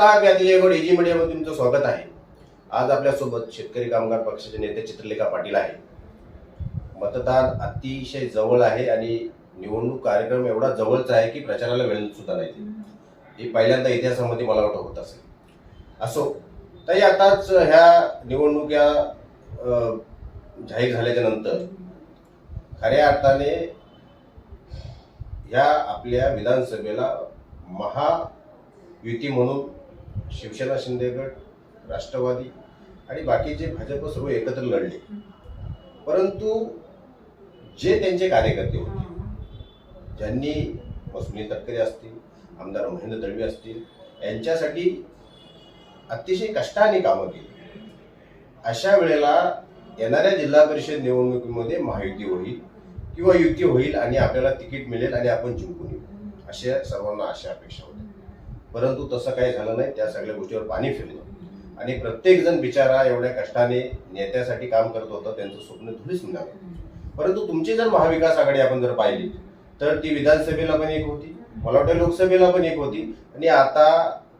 नमस्कार मी अतिजय एजी मीडियामध्ये तुमचं स्वागत आहे? आज आपल्यासोबत शेतकरी कामगार पक्षाचे नेते चित्रलेखा पाटील आहे मतदान अतिशय जवळ आहे आणि निवडणूक कार्यक्रम एवढा जवळचा आहे की प्रचाराला वेळ सुद्धा नाही हे पहिल्यांदा इतिहासामध्ये मला वाटतं होत असेल. असो ताई आताच ह्या निवडणुका जाहीर झाल्याच्यानंतर खऱ्या अर्थाने ह्या आपल्या विधानसभेला महायुती म्हणून शिवसेना शिंदेगड राष्ट्रवादी आणि बाकीचे भाजप सर्व एकत्र लढले. परंतु जे त्यांचे कार्यकर्ते होते ज्यांनी सुनील तटकरे असतील आमदार महेंद्र दळवी असतील यांच्यासाठी अतिशय कष्टाने कामं केली. अशा वेळेला येणाऱ्या जिल्हा परिषद निवडणुकीमध्ये महायुती होईल किंवा युती होईल आणि आपल्याला तिकीट मिळेल आणि आपण जिंकून येऊ. अशा सर्वांना अशा अपेक्षा होत्या. परंतु तसं काही झालं नाही त्या सगळ्या गोष्टीवर पाणी फिरलं. आणि प्रत्येक जण बिचारा एवढ्या कष्टाने नेत्यासाठी काम करत होता त्यांचं स्वप्न धुळीच मिळालं परंतु तुमची जर महाविकास आघाडी आपण जर पाहिली तर ती विधानसभेला पण एक होती मला वाटतं लोकसभेला पण एक होती. आणि आता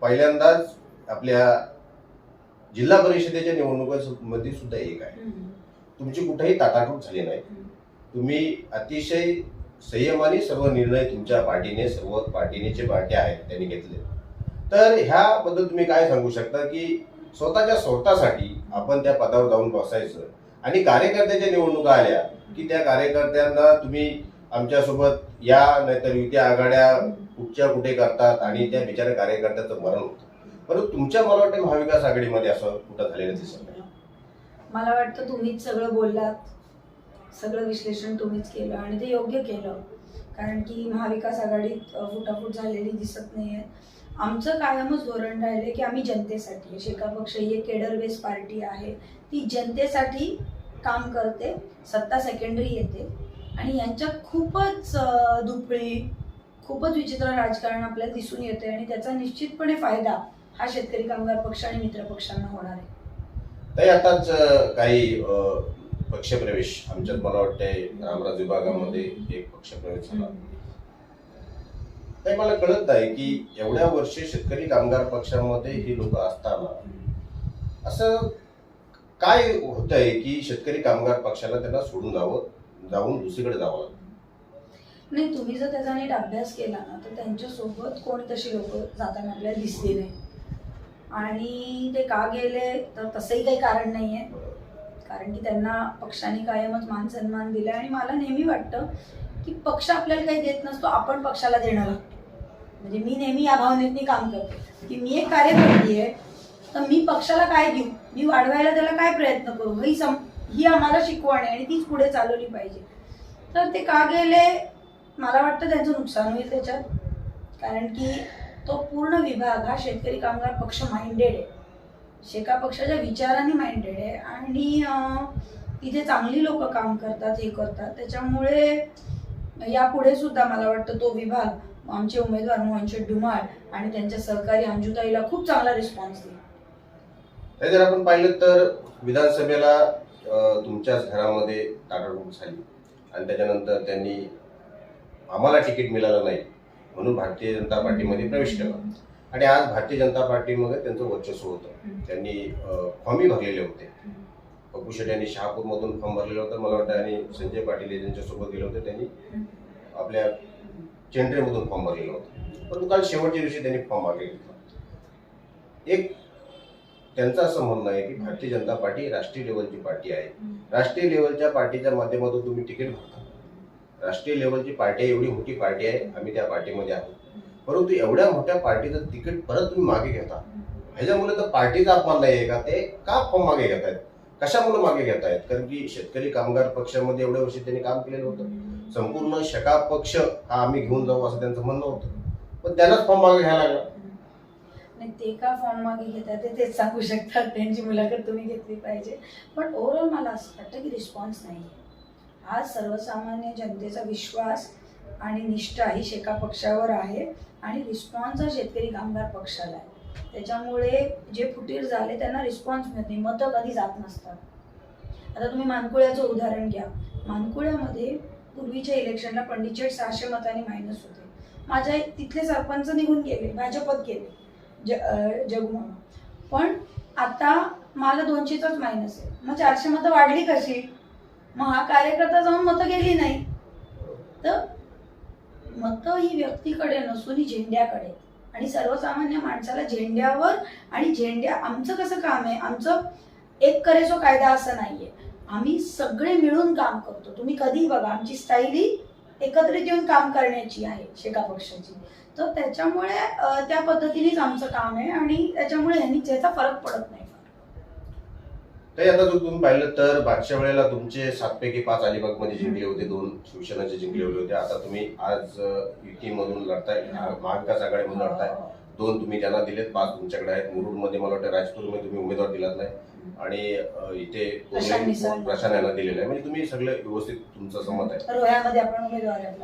पहिल्यांदाच आपल्या जिल्हा परिषदेच्या निवडणुकांमध्ये सुद्धा एक आहे. तुमची कुठेही ताटाटूट झाली नाही. तुम्ही अतिशय संयमाने सर्व निर्णय तुमच्या पार्टीने सर्व पार्टीने जे पार्टी आहेत त्यांनी घेतले. तर ह्याबद्दल तुम्ही काय सांगू शकता की स्वतःच्या स्वतःसाठी आपण त्या पदावर जाऊन बसायचं. आणि कार्यकर्त्याच्या निवडणुका आल्या की त्या कार्यकर्त्यांना तुम्ही आमच्यासोबत या नाहीतर युती आघाड्या कुठच्या कुठे करतात आणि त्या बिचाऱ्या कार्यकर्त्याचं मरण होतं. परंतु तुमच्या मला वाटतं महाविकास आघाडीमध्ये असं कुठं झालेलं दिसत नाही. मला वाटतं तुम्हीच सगळं बोललात. सगळं विश्लेषण तुम्हीच केलं आणि ते योग्य केलं. कारण की महाविकास आघाडीत फुटाफूट झालेली दिसत नाही आहे आमचं कायमच धोरण राहिले की आम्ही जनतेसाठी आहे. शेका पक्ष ही एक केडर बेस पार्टी आहे ती जनतेसाठी काम करते सत्ता सेकंडरी येते आणि यांच्या खूपच दुपळी खूपच विचित्र राजकारण आपल्याला दिसून येते आणि त्याचा निश्चितपणे फायदा हा शेतकरी कामगार पक्ष आणि मित्र पक्षांना होणार आहे ताई आताच काही पक्षप्रवेश आमच्यात मला वाटतंय रामराज विभागामध्ये एक पक्षप्रवेश झाला ताई मला कळत नाही की एवढ्या वर्षे शेतकरी कामगार पक्षामध्ये ही लोक असताना असं काय होतंय की शेतकरी कामगार पक्षाला त्यांना सोडून जावं जाऊन दुसरीकडे जावं लागतं? नाही तुम्ही जर त्याचा नीट अभ्यास केला ना तर त्यांच्यासोबत कोणी तशी लोक जाताना आपल्याला दिसली नाही. आणि ते का गेले तर तसंही काही कारण नाही आहे कारण की त्यांना पक्षाने कायमच मान सन्मान दिला आणि मला नेहमी वाटतं की पक्ष आपल्याला काही देत नसतो आपण पक्षाला देणं लागतो. म्हणजे मी नेहमी या भावनेतनी काम करते. की मी एक कार्यकर्ती आहे तर मी पक्षाला काय देऊ? मी वाढवायला त्याला काय प्रयत्न करू? ही सम ही आम्हाला शिकवण आहे आणि तीच पुढे चालवली पाहिजे. तर ते का गेले? मला वाटतं त्यांचं नुकसान होईल त्याच्यात. कारण की तो पूर्ण विभाग हा शेतकरी कामगार पक्ष माइंडेड आहे. शेका पक्षाच्या विचाराने माइंडेड आहे. आणि तिथे चांगली लोक काम करतात हे करतात. त्याच्यामुळे यापुढे सुद्धा मला वाटतं तो विभाग आमचे उमेदवार मोहनशेठ धुमाळ आणि त्यांच्या सहकारी अंजुताईला खूप चांगला रिस्पॉन्स ताई, जर आपण पाहिलं तर विधानसभेला तुमच्याच घरामध्ये टाटाटूट झाली. आणि त्याच्यानंतर त्यांनी आम्हाला तिकीट मिळालं नाही म्हणून भारतीय जनता पार्टीमध्ये प्रवेश केला. आणि आज भारतीय जनता पार्टीमध्ये त्यांचं वर्चस्व होतं. त्यांनी अं, फॉर्मही भरलेले होते. पप्पू शेट यांनी शहापूरमधून फॉर्म भरलेला होता. मला वाटतं आणि संजय पाटील यांच्यासोबत गेले होते त्यांनी आपल्या चेंड्रेमधून फॉर्म भरलेला होता. परंतु काल शेवटच्या दिवशी त्यांनी फॉर्म मागे घेतला एक त्यांचं असं म्हणणं आहे की भारतीय जनता पार्टी राष्ट्रीय लेवलची पार्टी आहे. राष्ट्रीय लेवलच्या पार्टीच्या माध्यमातून तुम्ही तिकीट भरता. राष्ट्रीय लेवलची पार्टी आहे एवढी मोठी पार्टी आहे आम्ही त्या पार्टीमध्ये आहोत. परंतु एवढ्या मोठ्या पार्टीचं तिकीट परत तुम्ही मागे घेता. ह्याच्यामुळे तर पार्टीचा अपमान नाही आहे का? ते का फॉर्म मागे घेत आहेत कशामुळे मागे घेत आहेत कारण की शेतकरी कामगार पक्षामध्ये एवढ्या वर्षी त्यांनी काम केलेलं होतं. संपूर्ण शका पक्ष हा आम्ही घेऊन जाऊ असं त्यांचं म्हणणं होतं. पण त्यांनाच फॉर्म मागे घ्यायला लागला. नाही ते का फॉर्म मागे घेतात ते तेच सांगू शकतात. त्यांची मुलाखत तुम्ही घेतली पाहिजे. पण ओव्हरऑल मला असं वाटतं की रिस्पॉन्स नाही आज सर्वसामान्य जनतेचा विश्वास आणि निष्ठा ही शेका पक्षावर आहे आणि रिस्पॉन्स हा शेतकरी कामगार पक्षाला आहे. त्याच्यामुळे जे फुटीर झाले त्यांना रिस्पॉन्स मिळत नाही. मतं कधी जात नसतात. आता तुम्ही मानकुळ्याचं उदाहरण घ्या. मानकुळ्यामध्ये पूर्वीच्या इलेक्शनला पंडितशेठ सहाशे मतांनी मायनस होते. माझ्या तिथले सरपंच निघून गेले. भाजपत गेले. ज अं, पण आता मला दोनशेचाच मायनस आहे. मग चारशे मतं वाढली कशी? मग हा कार्यकर्ता जाऊन मतं गेली नाही. तर मतं ही व्यक्तीकडे नसून ही झेंड्याकडे. आहेत. आणि सर्वसामान्य माणसाला झेंड्यावर आणि झेंड्या आमचं कसं काम आहे? आमचं एक करेसो कायदा असं नाहीये. आम्ही सगळे मिळून काम करतो. तुम्ही कधी बघा आमची स्टाईल ही एकत्रित येऊन काम करण्याची आहे शेका पक्षाची तर त्याच्यामुळे त्या पद्धतीनेच आमचं काम आहे आणि त्याच्यामुळे ह्यांनी त्याचा फरक पडत नाही. ताई आता जर तुम्ही पाहिलं तर मागच्या वेळेला तुमचे सातपैकी पाच अलिबागमध्ये जिंकले होते दोन शिवसेनाचे जिंकले होते. आता तुम्ही आज युती मधून लढताय महाविकास आघाडीमधून लढताय. दोन तुम्ही त्यांना दिलेत पाच तुमच्याकडे आहेत. मुरुडमध्ये मला वाटतं राजपूरमध्ये तुम्ही उमेदवार दिलात नाही. आणि इथे. प्रशांत यांना दिलेलं आहे. म्हणजे तुम्ही सगळे व्यवस्थित तुमचं समत आहे.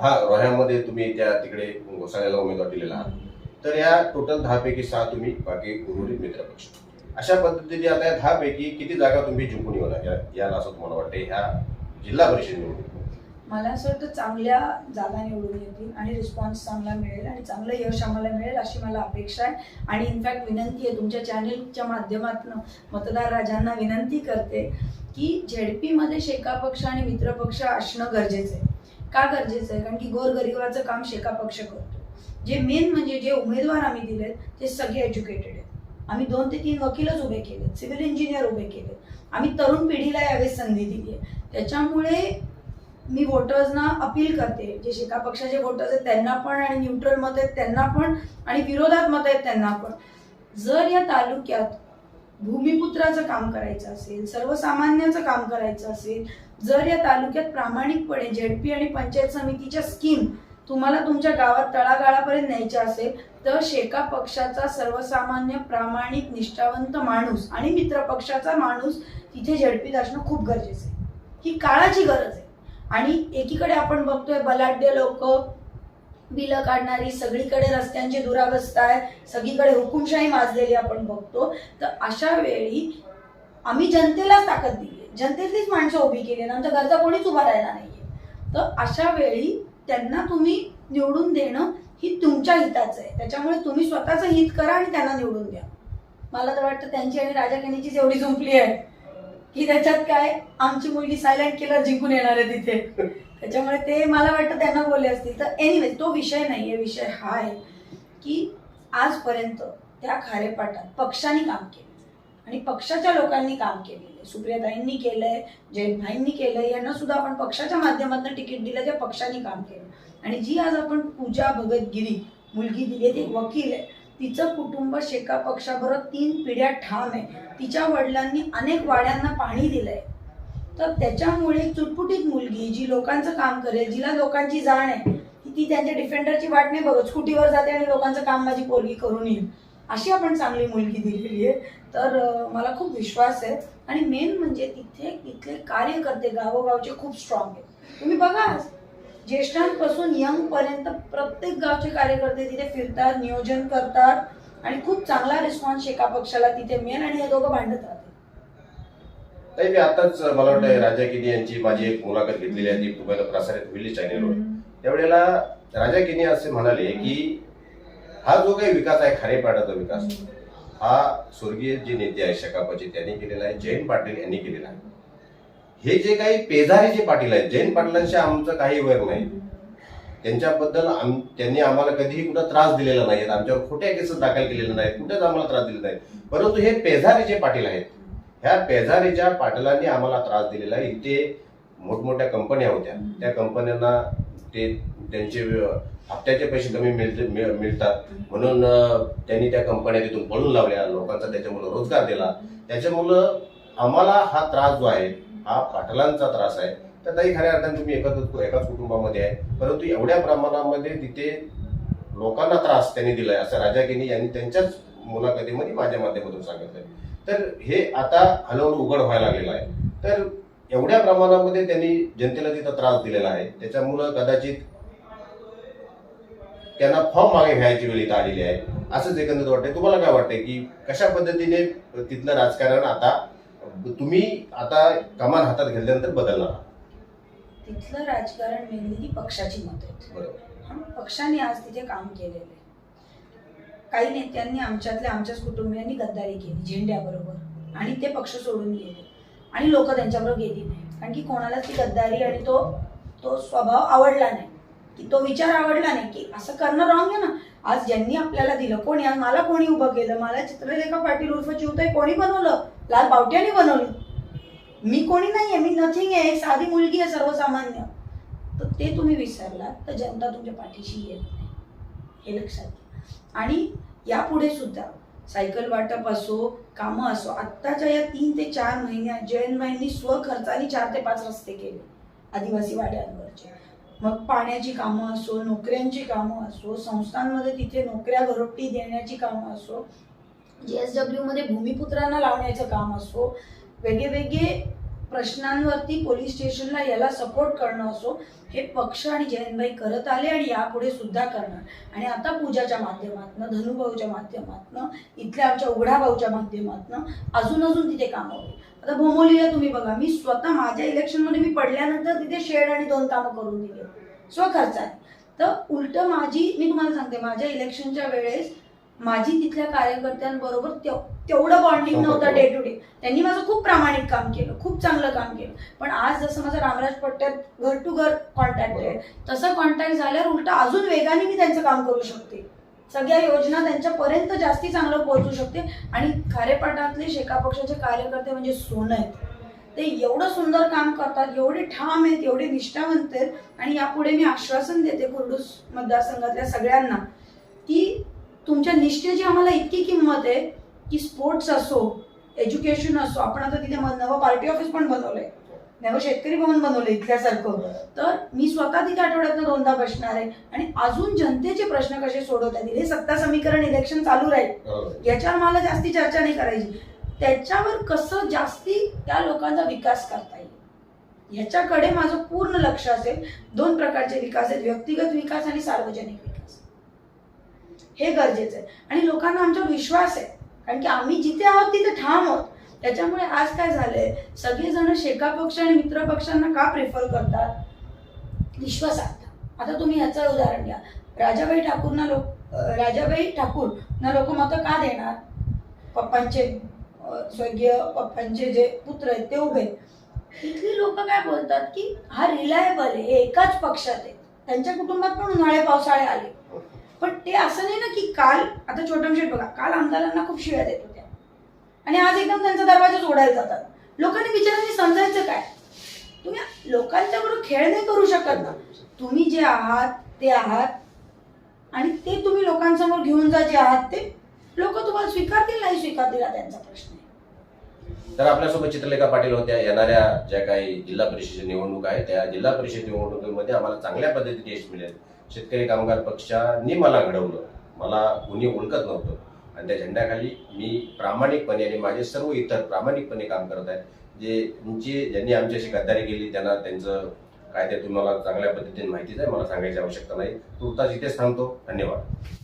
हा रोह्यामध्ये तुम्ही त्या तिकडे घोसाळ्याला उमेदवार दिलेला आहात. तर या टोटल दहा पैकी सहा तुम्ही बाकी उर्वरित मित्रपक्ष अशा पद्धतीने आता या दहापैकी किती जागा तुम्ही जिंकून येणार याला असं तुम्हाला वाटतं ह्या जिल्हा परिषद निवडणूक मला असं वाटतं चांगल्या जागा निवडून येतील आणि रिस्पॉन्स चांगला मिळेल आणि चांगलं यश आम्हाला मिळेल अशी मला अपेक्षा आहे. आणि इनफॅक्ट विनंती आहे तुमच्या चॅनेलच्या माध्यमातून मतदार राजांना विनंती करते की झेडपीमध्ये शेका पक्ष आणि मित्र पक्ष असणं गरजेचं आहे. का गरजेचं आहे? कारण की गोरगरिबाचं काम शेका पक्ष करतो. जे मेन म्हणजे जे उमेदवार आम्ही दिलेत ते सगळे एज्युकेटेड आहेत. आम्ही दोन ते तीन वकीलच उभे केले सिव्हिल इंजिनियर उभे केले. आम्ही तरुण पिढीला यावेळेस संधी दिली आहे. त्याच्यामुळे मी वोटर्सना अपील करते. जे शिका पक्षाचे वोटर्स आहेत त्यांना पण आणि न्यूट्रल मत आहेत त्यांना पण आणि विरोधात मत आहेत त्यांना पण. जर या तालुक्यात भूमिपुत्राचं काम करायचं असेल सर्वसामान्यांचं काम करायचं असेल जर या तालुक्यात प्रामाणिकपणे झेडपी आणि पंचायत समितीच्या स्कीम तुम्हाला तुमच्या गावात तळागाळापर्यंत न्यायचे असेल तर शेका पक्षाचा सर्वसामान्य प्रामाणिक निष्ठावंत माणूस आणि मित्र पक्षाचा माणूस तिथे झडपीत असणं खूप गरजेचं आहे. ही काळाची गरज आहे. आणि एकीकडे आपण बघतोय बलाढ्य लोक बिलं काढणारी सगळीकडे रस्त्यांची दुरावस्था आहे सगळीकडे हुकुमशाही माजलेली आपण बघतो तर अशा वेळी आम्ही जनतेलाच ताकद दिली जनतेतलीच माणसं उभी केली नंतर घरचा कोणीच उभा राहिला नाहीये. तर अशा वेळी त्यांना तुम्ही निवडून देणं ही तुमच्या हिताचं आहे. त्याच्यामुळे तुम्ही स्वतःचं हित करा आणि त्यांना निवडून द्या. मला तर वाटतं त्यांची आणि राजा केनीचीच एवढी झुंपली आहे की त्याच्यात काय आमची मुलगी सायलेंट केलं जिंकून येणार आहे तिथे. त्याच्यामुळे ते मला वाटतं त्यांना बोलले असतील. तर एनिवे तो विषय नाही आहे. विषय हा आहे की आजपर्यंत त्या खारेपाटात पक्षाने काम केले आणि पक्षाच्या लोकांनी काम केले. सुप्रियाताईंनी केलंय जयंतभाईंनी केलंय यांना सुद्धा आपण पक्षाच्या माध्यमातून तिकीट दिलं त्या पक्षाने काम केलं. आणि जी आज आपण पूजा भगतगिरी मुलगी दिली ती वकील आहे तिचं कुटुंब शेका पक्षाबरोबर तीन पिढ्या ठाम आहे. तिच्या वडिलांनी अनेक वाड्यांना पाणी दिलंय. तर त्याच्यामुळे चुटपुटीत मुलगी जी लोकांचं काम करेल जिला लोकांची जाण आहे ती त्यांच्या डिफेंडरची वाट नाही बघत स्कूटीवर जाते आणि लोकांचं काम माझी पोरगी करून येईल. अशी आपण चांगली मुलगी दिलेली आहे. तर मला खूप विश्वास आहे. आणि मेन म्हणजे तिथे तिथले कार्यकर्ते गावोगावचे खूप स्ट्रॉंग आहेत. तुम्ही बघा ज्येष्ठांपासून यंग पर्यंत प्रत्येक गावचे कार्यकर्ते तिथे फिरतात नियोजन करतात आणि खूप चांगला रिस्पॉन्स शेका पक्षाला तिथे मिळेल आणि हे दोघं भांडत राहतील ताई मी आताच मला वाटतं राजा किनी यांची माझी एक मुलाखत घेतलेली आहे. ती तुम्हाला प्रसारित होईल चॅनेलवर त्यावेळेला राजा किनी असे म्हणाले की हा जो काही विकास आहे खारेपाटाचा विकास हा स्वर्गीय जे नेते आहे शकापाचे त्यांनी केलेला आहे जयंत पाटील यांनी केलेला आहे. हे जे काही पेजारी जे पाटील आहेत जयंत पाटलांशी आमचं काही वैर नाही. त्यांच्याबद्दल आम त्यांनी आम्हाला कधीही कुठं त्रास दिलेला नाही आमच्यावर खोट्या केसेस दाखल केलेल्या नाहीत कुठेच आम्हाला त्रास दिलेला नाही. परंतु हे पेजारी जे पाटील आहेत ह्या पेजारीच्या पाटलांनी आम्हाला त्रास दिलेला आहे. इथे मोठमोठ्या कंपन्या होत्या. त्या कंपन्यांना ते त्यांचे हप्त्याचे पैसे कमी मिळते मिळ- मिळतात. म्हणून त्यांनी त्या कंपन्या तिथून पळून लावल्या. लोकांचा त्याच्यामुळं रोजगार दिला. त्याच्यामुळं आम्हाला हा त्रास जो आहे हा पाटलांचा त्रास आहे. तर ताई खऱ्या अर्थाने तुम्ही एकच एकाच कुटुंबामध्ये आहे. परंतु एवढ्या प्रमाणामध्ये तिथे लोकांना त्रास त्यांनी दिलाय असं राजा किनी यांनी त्यांच्याच मुलाखतीमध्ये माझ्या माध्यमातून सांगितलं तर हे आता हळूहळू उघड व्हायला लागलेलं आहे. तर एवढ्या प्रमाणामध्ये त्यांनी जनतेला तिथं त्रास दिलेला आहे. त्याच्यामुळं कदाचित त्यांना फॉर्म मागे घ्यायची वेळ इथं आलेली आहे. असंच एकंदरीत वाटतंय. तुम्हाला काय वाटतंय की कशा पद्धतीने तिथलं राजकारण आता तुम्ही आता कमान हातात घेतल्यानंतर बदलणार आहात? तिथलं राजकारण मेनली पक्षाची मत आहेत. बरोबर. आणि पक्षाने आज तिथे काम केलेलं आहे. काही नेत्यांनी आमच्यातल्या आमच्याच कुटुंबियांनी गद्दारी केली झेंड्याबरोबर. आणि ते पक्ष सोडून गेले. आणि लोक त्यांच्याबरोबर गेली नाही कारण की कोणालाच ती गद्दारी आणि तो तो स्वभाव आवडला नाही. की तो विचार आवडला नाही की असं करणं रॉंग आहे ना. आज ज्यांनी आपल्याला दिलं कोणी आज मला कोणी उभं केलं मला चित्रलेखा पाटील उर्फ चिवतोय कोणी बनवलं? लाल बावट्याने बनवली. मी कोणी नाहीये मी नथिंग आहे एक साधी मुलगी आहे सर्वसामान्य. तर ते तुम्ही विसरलात तर जनता तुमच्या पाठीशी येत नाही. हे लक्षात घ्या. आणि यापुढे सुद्धा सायकल वाटप असो कामं असो आत्ताच्या या तीन ते चार महिन्यात जयंतबाईंनी स्वखर्चाने चार ते पाच रस्ते केले. आदिवासी वाड्यांवरचे मग पाण्याची कामं असो नोकऱ्यांची कामं असो संस्थांमध्ये तिथे नोकऱ्या घरोपटी देण्याची कामं असो जी एस डब्ल्यूमध्ये भूमिपुत्रांना लावण्याचं काम असो वेगळे वेगळे प्रश्नांवरती पोलीस स्टेशनला याला सपोर्ट करणं असो हे पक्ष आणि जयंतभाई करत आले आणि यापुढे सुद्धा करणार. आणि आता पूजाच्या माध्यमातनं धनुभाऊच्या माध्यमातनं इथल्या आमच्या उघडा भाऊच्या माध्यमातनं अजून अजून तिथे कामं होईल. आता भोमोलीला तुम्ही बघा मी स्वतः माझ्या इलेक्शनमध्ये मी पडल्यानंतर तिथे शेड आणि दोन कामं करून दिली. स्वखर्चाने तर उलट माझी मी तुम्हाला सांगते माझ्या इलेक्शनच्या वेळेस माझी तिथल्या कार्यकर्त्यांबरोबर तेव- तेवढं बॉन्डिंग नव्हतं डे टू डे त्यांनी माझं खूप प्रामाणिक काम केलं खूप चांगलं काम केलं. पण आज जसं माझं रामराज पट्ट्यात घर टू घर कॉन्टॅक्ट आहे तसं कॉन्टॅक्ट झाल्यावर उलट अजून वेगाने मी त्यांचं काम करू शकते. सगळ्या योजना त्यांच्यापर्यंत जास्ती चांगलं पोहोचू शकते. आणि खारेपाटातले शेका पक्षाचे कार्यकर्ते म्हणजे सोनं आहेत. ते एवढं सुंदर काम करतात एवढे ठाम आहेत एवढे निष्ठावंत आहेत. आणि यापुढे मी आश्वासन देते कुर्डूस मतदारसंघातल्या सगळ्यांना की तुमच्या निष्ठेची आम्हाला इतकी किंमत आहे की स्पोर्ट्स असो एज्युकेशन असो आपण आता तिथे नवं पार्टी ऑफिस पण बनवलंय. नवं शेतकरी भवन बनवलं इथल्यासारखं. तर मी स्वतः तिथे आठवड्यातनं दोनदा बसणार आहे. आणि अजून जनतेचे प्रश्न कसे सोडवता येतील? हे सत्ता समीकरण इलेक्शन चालू राहील. याच्यावर मला जास्ती चर्चा नाही करायची. त्याच्यावर कसं जास्ती त्या लोकांचा विकास करता येईल? याच्याकडे माझं पूर्ण लक्ष असेल. दोन प्रकारचे विकास आहेत. व्यक्तिगत विकास आणि सार्वजनिक विकास. हे गरजेचं आहे. आणि लोकांना आमच्यावर विश्वास आहे. कारण की आम्ही जिथे आहोत तिथे ठाम आहोत. त्याच्यामुळे आज काय झालंय? सगळेजण शेका पक्ष आणि मित्र पक्षांना का प्रेफर करतात? विश्वासार्थ. आता तुम्ही याचं उदाहरण घ्या. राजाबाई ठाकूरना लोक राजाबाई ठाकूर ना लोक मतं का देणार? पप्पांचे स्वर्गीय पप्पांचे जे पुत्र आहेत ते उभे इथली लोक काय बोलतात की हा रिलायबल आहे हे एकाच पक्षात आहे. त्यांच्या कुटुंबात पण उन्हाळे पावसाळे आले. पण ते असं नाही ना की काल आता छोटमशेट बघा काल आमदारांना खूप शिव्या देत आणि आज एकदम त्यांचा दरवाजा ओढायला जातात. लोकांनी विचारांनी समजायचं काय? तुम्ही लोकांच्या बरोबर खेळ नाही करू शकत ना. तुम्ही जे आहात ते आहात आणि ते तुम्ही लोकांसमोर घेऊन जा जे आहात ते. लोक तुम्हाला स्वीकारतील नाही स्वीकारतील हा त्यांचा प्रश्न आहे. तर आपल्यासोबत चित्रलेखा पाटील होत्या. येणाऱ्या ज्या काही जिल्हा परिषद निवडणूक आहे त्या जिल्हा परिषद निवडणुकीमध्ये आम्हाला चांगल्या पद्धतीने यश मिळेल. शेतकरी कामगार पक्षाने मला घडवलं. मला कुणी ओळखत नव्हतं. आणि त्या झेंड्याखाली मी प्रामाणिकपणे आणि माझे सर्व इतर प्रामाणिकपणे काम करत आहे. जे तुमची ज्यांनी आमच्याशी गद्दारी केली त्यांना त्यांचं काय ते तुम्हाला चांगल्या पद्धतीने माहितीच आहे मला सांगायची आवश्यकता नाही. तुर्तास इथेच थांबतो. धन्यवाद.